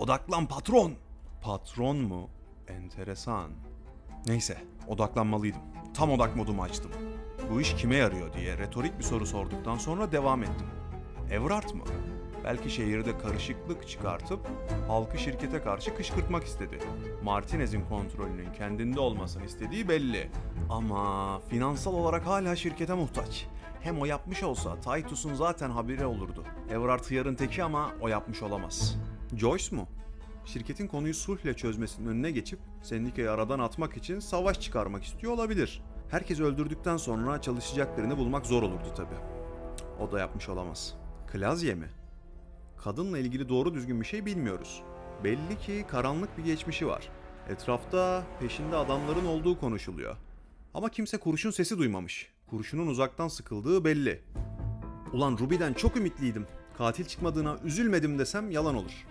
Odaklan patron. Patron mu? Enteresan. Neyse, odaklanmalıydım. Tam odak modumu açtım. Bu iş kime yarıyor diye retorik bir soru sorduktan sonra devam ettim. Evrart mı? Belki şehirde karışıklık çıkartıp halkı şirkete karşı kışkırtmak istedi. Martinez'in kontrolünün kendinde olmasını istediği belli. Ama finansal olarak hala şirkete muhtaç. Hem o yapmış olsa Titus'un zaten haberi olurdu. Evrart hıyarın teki ama o yapmış olamaz. Joyce mu? Şirketin konuyu sulhle çözmesinin önüne geçip sendikayı aradan atmak için savaş çıkarmak istiyor olabilir. Herkes öldürdükten sonra çalışacak birini bulmak zor olurdu tabi. O da yapmış olamaz. Klazye mi? Kadınla ilgili doğru düzgün bir şey bilmiyoruz. Belli ki karanlık bir geçmişi var. Etrafta peşinde adamların olduğu konuşuluyor. Ama kimse kurşun sesi duymamış. Kurşunun uzaktan sıkıldığı belli. Ulan Ruby'den çok ümitliydim. Katil çıkmadığına üzülmedim desem yalan olur.